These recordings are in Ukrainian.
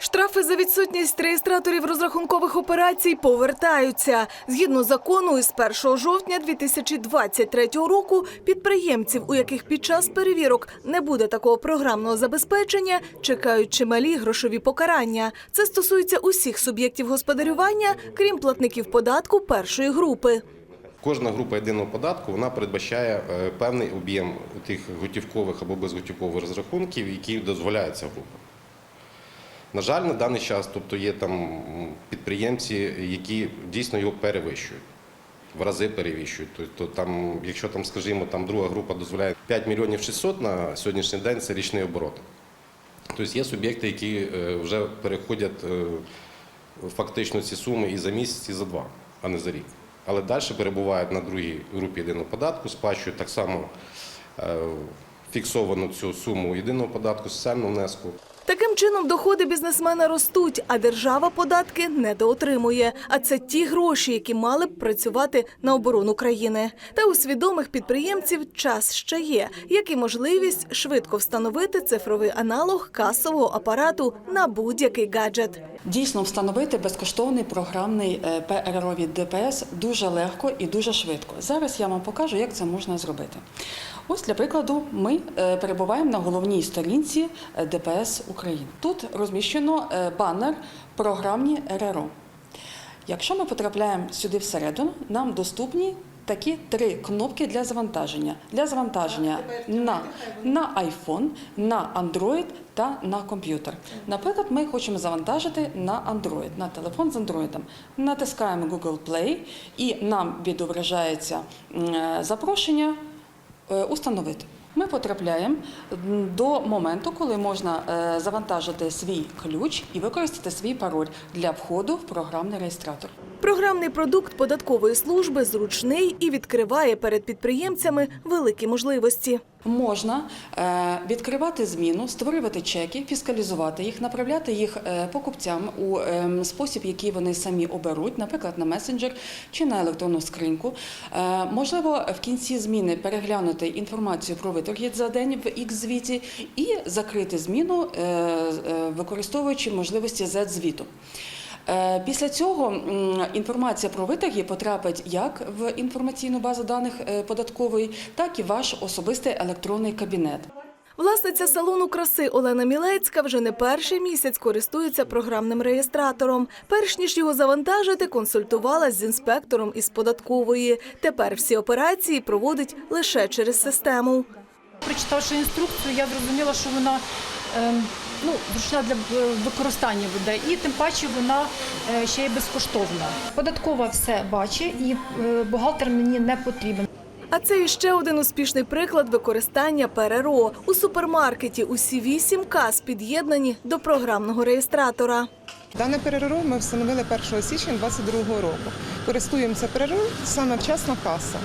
Штрафи за відсутність реєстраторів розрахункових операцій повертаються. Згідно закону, із 1 жовтня 2023 року підприємців, у яких під час перевірок не буде такого програмного забезпечення, чекають чималі грошові покарання. Це стосується усіх суб'єктів господарювання, крім платників податку першої групи. Кожна група єдиного податку вона передбачає е, певний об'єм тих готівкових або безготівкових розрахунків, які дозволяються група. На жаль, на даний час, тобто є там підприємці, які дійсно його перевищують. В рази перевищують. Тобто там, якщо там, скажімо, там друга група дозволяє 5 мільйонів 600 на сьогоднішній день, це річний оборот. Тобто є суб'єкти, які е, вже переходять е, фактично ці суми і за місяць, і за два, а не за рік. Але далі перебувають на другій групі єдиного податку, сплачують так само е, фіксовану цю суму єдиного податку, соціального внеску. Таким чином доходи бізнесмена ростуть, а держава податки недоотримує. А це ті гроші, які мали б працювати на оборону країни. Та у свідомих підприємців час ще є, як і можливість швидко встановити цифровий аналог касового апарату на будь-який гаджет. Дійсно, встановити безкоштовний програмний е, ПРРО від ДПС дуже легко і дуже швидко. Зараз я вам покажу, як це можна зробити. Ось для прикладу, ми е, перебуваємо на головній сторінці е, ДПС України. Тут розміщено е, банер програмні РРО. Якщо ми потрапляємо сюди всередину, нам доступні такі три кнопки для завантаження. Для завантаження на, на iPhone, на Android та на комп'ютер. Наприклад, ми хочемо завантажити на Android, на телефон з Android. Натискаємо Google Play і нам відображається е, запрошення е, установити. Ми потрапляємо до моменту, коли можна е, завантажити свій ключ і використати свій пароль для входу в програмний реєстратор. Програмний продукт податкової служби зручний і відкриває перед підприємцями великі можливості. Можна е, відкривати зміну, створювати чеки, фіскалізувати їх, направляти їх е, покупцям у е, спосіб, який вони самі оберуть, наприклад, на месенджер чи на електронну скриньку. Е, Можливо, в кінці зміни переглянути інформацію про виторги за день в x звіті і закрити зміну, використовуючи можливості Z-звіту. Е, Після цього інформація про витяги потрапить як в інформаційну базу даних е, податкової, так і в ваш особистий електронний кабінет. Власниця салону краси Олена Мілецька вже не перший місяць користується програмним реєстратором. Перш ніж його завантажити, консультувалась з інспектором із податкової. Тепер всі операції проводить лише через систему. Прочитавши інструкцію, я зрозуміла, що вона ну, зручна для е, використання буде, і тим паче вона е, ще й безкоштовна. Податкова все бачить, і е, бухгалтер мені не потрібен. А це іще один успішний приклад використання ПРРО. У супермаркеті усі вісім кас під'єднані до програмного реєстратора. Дане ПРРО ми встановили 1 січня 2022 року. Користуємося ПРРО саме вчасна каса.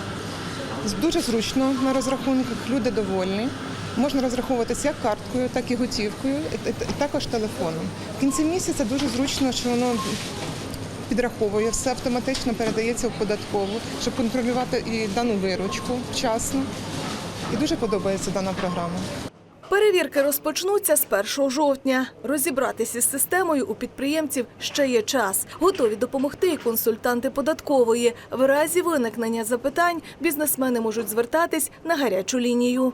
Дуже зручно на розрахунках, люди довольні. Можна розраховуватися як карткою, так і готівкою, і- також телефоном. В кінці місяця дуже зручно, що воно підраховує, все автоматично передається в податкову, щоб контролювати і дану виручку вчасно. І дуже подобається дана програма. Перевірки розпочнуться з 1 жовтня. Розібратися з системою у підприємців ще є час. Готові допомогти і консультанти податкової. В разі виникнення запитань бізнесмени можуть звертатись на гарячу лінію.